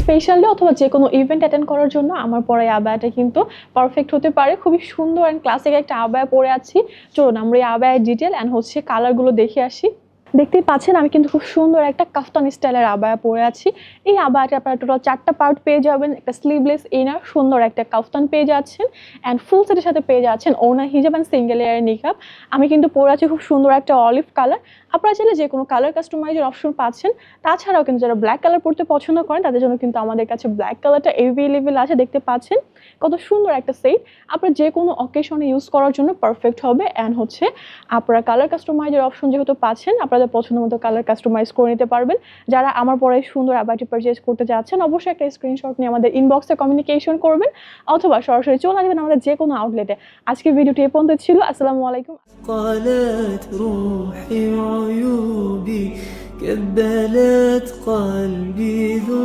Specially অথবা যে কোনো ইভেন্ট অ্যাটেন্ড করার জন্য আমার পরে আবায়াটা কিন্তু পারফেক্ট হতে পারে। খুবই সুন্দর অ্যান্ড ক্লাসিক একটা আবায়া পরে আছি। চলুন আমরা এই আবায়ের ডিটেল অ্যান্ড হচ্ছে কালারগুলো দেখে আসি। দেখতেই পাচ্ছেন আমি কিন্তু খুব সুন্দর একটা কাফতান স্টাইলের আবায়া পরে আছি। এই আবায়াটা আপনারা টোটাল চারটা পার্ট পেয়ে যাবেন, একটা স্লিভলেস ইনার সুন্দর একটা কাফতান পেয়ে যাচ্ছেন অ্যান্ড ফুল সেটের সাথে পেয়ে যাচ্ছেন ওনা হিজাব অ্যান্ড সিঙ্গেল এয়ার নিকাপ আমি কিন্তু পরে আছি খুব সুন্দর একটা অলিভ কালার আপনারা চাইলে যে কোনো কালার কাস্টমাইজের অপশন পাচ্ছেন। তাছাড়াও কিন্তু যারা ব্ল্যাক কালার পড়তে পছন্দ করেন, তাদের জন্য কিন্তু আমাদের কাছে ব্ল্যাক কালারটা এভেলেবেল আছে, দেখতে পাচ্ছেন। কত সুন্দর একটা সেট আপনারা যে কোনো অকেশনে ইউজ করার জন্য পারফেক্ট হবে অ্যান্ড হচ্ছে আপনারা কালার কাস্টমাইজের অপশন যেহেতু পাচ্ছেন আপনাদের পছন্দ মতো কালার কাস্টমাইজ করে নিতে পারবেন যারা আমার পরে সুন্দর আবারটি পারচেজ করতে যাচ্ছেন অবশ্যই একটা স্ক্রিনশট নিয়ে আমাদের ইনবক্সে কমিউনিকেশন করবেন অথবা সরাসরি চলে আসবেন আমাদের যে কোনো আউটলেটে আজকে ভিডিওটি এ পর্যন্ত ছিল আসসালামু আলাইকুম قالت روحي عيوبي كبلت قلبي ذنوبي